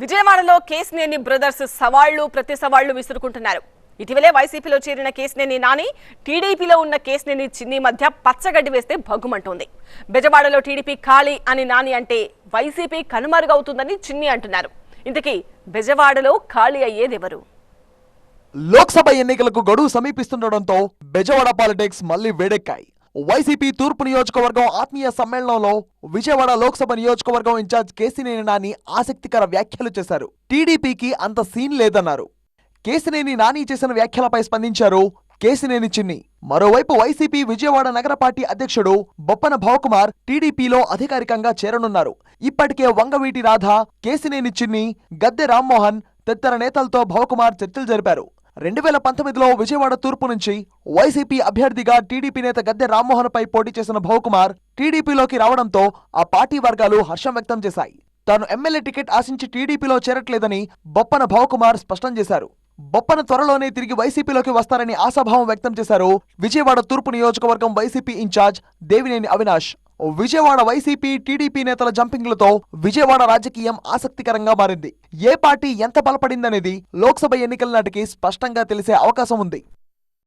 విజయవాడలో కేసినేని బ్రదర్స్ సవాళ్ళు ప్రతి సవాళ్ళు విసురుకుంటున్నారు. ఇటీవలే వైసీపీలో చేరిన కేసినేని నాని టీడీపీలో ఉన్న కేసినేని చిన్ని మధ్య పచ్చగడ్డి వేస్తే భగ్గుమంటోంది. బెజవాడలో టీడీపీ ఖాళీ అని నాని అంటే వైసీపీ కనుమరుగవుతుందని చిన్ని అంటున్నారు. ఇంతకీ బెజవాడలో ఖాళీ అయ్యేదెవరు? లోక్సభ ఎన్నికలకు గడువు సమీపిస్తుండటంతో బెజవాడ పాలిటిక్స్ మళ్ళీ వేడెక్కాయి. వైసీపీ తూర్పు నియోజకవర్గం ఆత్మీయ సమ్మేళనంలో విజయవాడ లోక్సభ నియోజకవర్గం ఇన్ఛార్జ్ కేసినేని నాని ఆసక్తికర వ్యాఖ్యలు చేశారు. టీడీపీకి అంత సీన్ లేదన్నారు. కేసినేని నాని చేసిన వ్యాఖ్యలపై స్పందించారు కేసినేని చిన్ని. మరోవైపు వైసీపీ విజయవాడ నగర పార్టీ అధ్యక్షుడు బొప్పన భవకుమార్ టీడీపీలో అధికారికంగా చేరనున్నారు. ఇప్పటికే వంగవీటి రాధ కేసినేని చిన్ని గద్దె రామ్మోహన్ తదితర నేతలతో భవకుమార్ చర్చలు జరిపారు. రెండు వేల పంతొమ్మిదిలో విజయవాడ తూర్పు నుంచి వైసీపీ అభ్యర్థిగా టీడీపీ నేత గద్దె రామ్మోహన్పై పోటీ చేసిన భవకుమార్ టీడీపీలోకి రావడంతో ఆ పార్టీ వర్గాలు హర్షం వ్యక్తం చేశాయి. తాను ఎమ్మెల్యే టికెట్ ఆశించి టీడీపీలో చేరట్లేదని బొప్పన భవకుమార్ స్పష్టం చేశారు. బొప్పన త్వరలోనే తిరిగి వైసీపీలోకి వస్తారని ఆశాభావం వ్యక్తం చేశారు విజయవాడ తూర్పు నియోజకవర్గం YCP incharge Devineni Avinash. Vijayawada YCP TDP నేతల జంపింగ్లతో విజయవాడ రాజకీయం ఆసక్తికరంగా మారింది. ఏ పార్టీ ఎంత బలపడిందనేది లోక్సభ ఎన్నికల నాటికి స్పష్టంగా తెలిసే అవకాశం ఉంది.